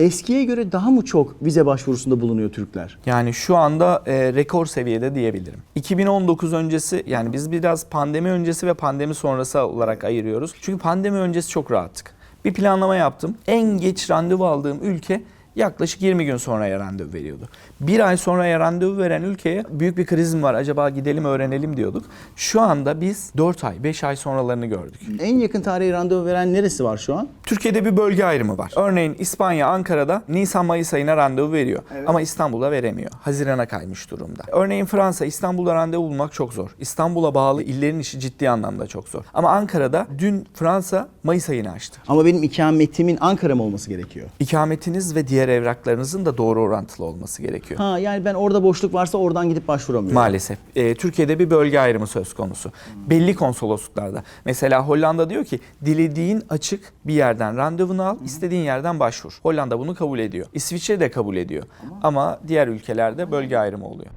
Eskiye göre daha mı çok vize başvurusunda bulunuyor Türkler? Yani şu anda e, rekor seviyede diyebilirim. 2019 öncesi yani biz biraz pandemi öncesi ve pandemi sonrası olarak ayırıyoruz. Çünkü pandemi öncesi çok rahattık. Bir planlama yaptım. En geç randevu aldığım ülke yaklaşık 20 gün sonraya randevu veriyordu. Bir ay sonraya randevu veren ülkeye büyük bir kriz mi var acaba gidelim öğrenelim diyorduk. Şu anda biz 4 ay 5 ay sonralarını gördük. En yakın tarihi randevu veren neresi var şu an? Türkiye'de bir bölge ayrımı var. Örneğin İspanya Ankara'da Nisan-Mayıs ayına randevu veriyor. Ama İstanbul'a veremiyor. Hazirana kaymış durumda. Örneğin Fransa İstanbul'da randevu bulmak çok zor. İstanbul'a bağlı illerin işi ciddi anlamda çok zor. Ama Ankara'da dün Fransa Mayıs ayını açtı. Ama benim ikametimin Ankara mı olması gerekiyor? İkametiniz ve diğer evraklarınızın da doğru orantılı olması gerekiyor. Ha yani ben orada boşluk varsa oradan gidip başvuramıyorum. Maalesef. Ee, Türkiye'de bir bölge ayrımı söz konusu. Belli konsolosluklarda. Mesela Hollanda diyor ki dilediğin açık bir yerden randevunu al, istediğin yerden başvur. Hollanda bunu kabul ediyor. İsviçre de kabul ediyor. Ama diğer ülkelerde bölge ayrımı oluyor.